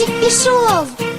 Хлопчик пішов.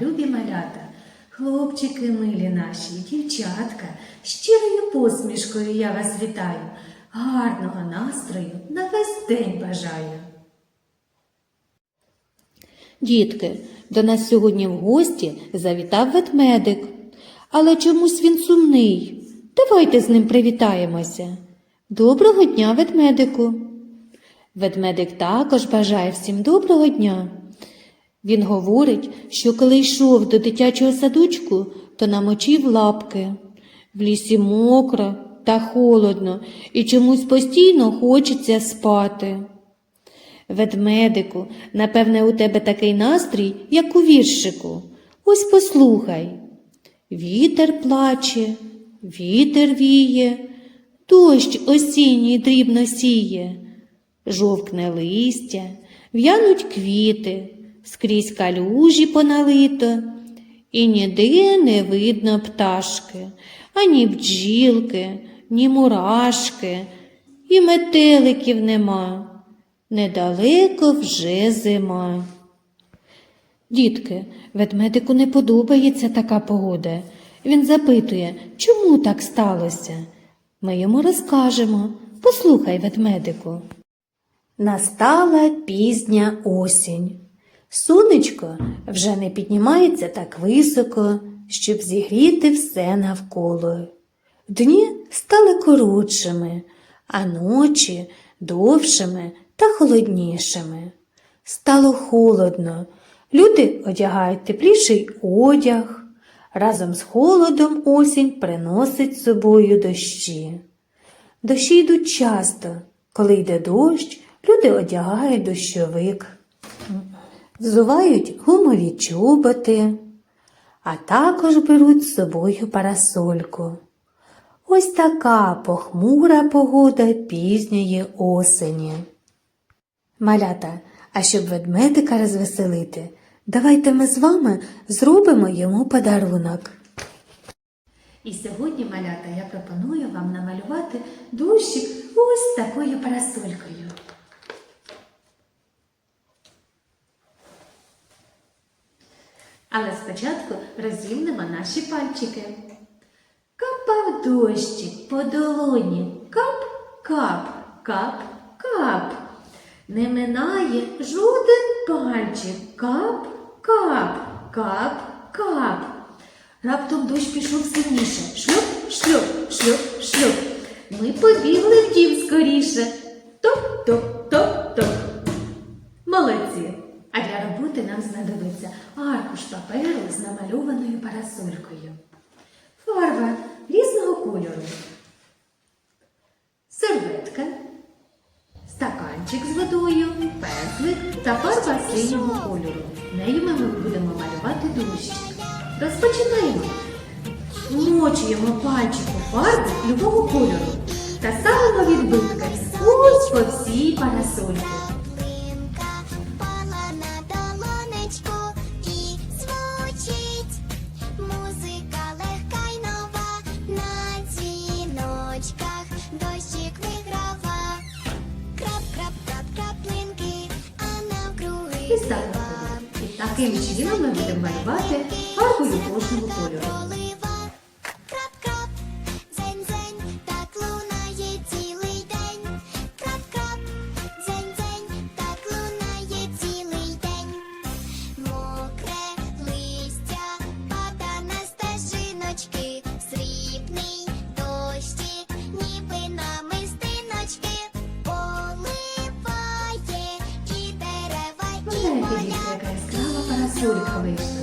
Любі малята, хлопчики милі наші, дівчатка, щирою посмішкою я вас вітаю, гарного настрою на весь день бажаю. Дітки, до нас сьогодні в гості завітав ведмедик. Але чомусь він сумний. Давайте з ним привітаємося. Доброго дня, ведмедику. Ведмедик також бажає всім доброго дня. Він говорить, що коли йшов до дитячого садочку, то намочив лапки. В лісі мокро та холодно, і чомусь постійно хочеться спати. Ведмедику, напевне, у тебе такий настрій, як у віршику. Ось послухай. Вітер плаче, вітер віє, дощ осінній дрібно сіє, жовкне листя, в'януть квіти, скрізь калюжі поналито, і ніде не видно пташки, ані бджілки, ні мурашки, і метеликів нема. Недалеко вже зима. Дітки, ведмедику не подобається така погода. Він запитує, чому так сталося. Ми йому розкажемо. Послухай, ведмедику. Настала пізня осінь. Сонечко вже не піднімається так високо, щоб зігріти все навколо. Дні стали коротшими, а ночі довшими та холоднішими. Стало холодно. Люди одягають тепліший одяг. Разом з холодом осінь приносить з собою дощі. Дощі йдуть часто. Коли йде дощ, люди одягають дощовик, взувають гумові чоботи, а також беруть з собою парасольку. Ось така похмура погода пізньої осені. Малята, а щоб ведмедика розвеселити, давайте ми з вами зробимо йому подарунок. І сьогодні, малята, я пропоную вам намалювати дощик ось такою парасолькою. Але спочатку розімнемо наші пальчики. Капав дощик по долоні, кап, кап, кап, кап. Не минає жоден пальчик, кап, кап, кап, кап. Раптом дощ пішов сильніше. Шльоп, шльоп, шльоп, шльоп. Ми побігли в дім скоріше. Аркуш паперу з намальованою парасолькою. Фарба різного кольору. Серветка, стаканчик з водою, пензлик та фарба синього кольору. Нею ми будемо малювати дощик. Розпочинаємо. Вмочуємо пальчик у фарбу любого кольору та ставимо відбитки ось по всій парасольці. І ставимо. І таким чином ми будемо малювати фарбою кожного кольору. 祝你考美食。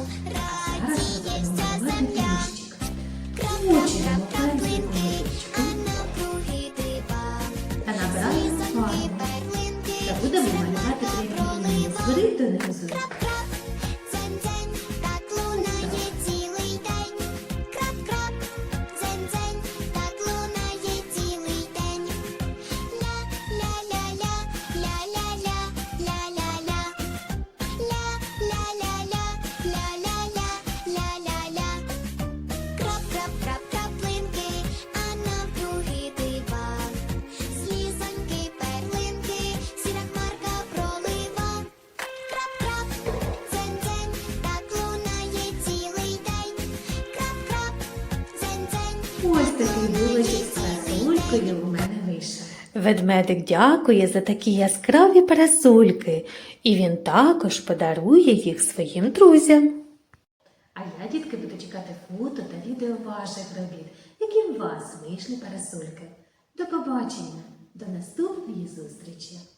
Ось такий булочок з парасолькою у мене вийшов. Ведмедик дякує за такі яскраві парасольки, і він також подарує їх своїм друзям. А я, дітки, буду чекати фото та відео ваших робіт, які у вас вийшли парасольки. До побачення, до наступної зустрічі!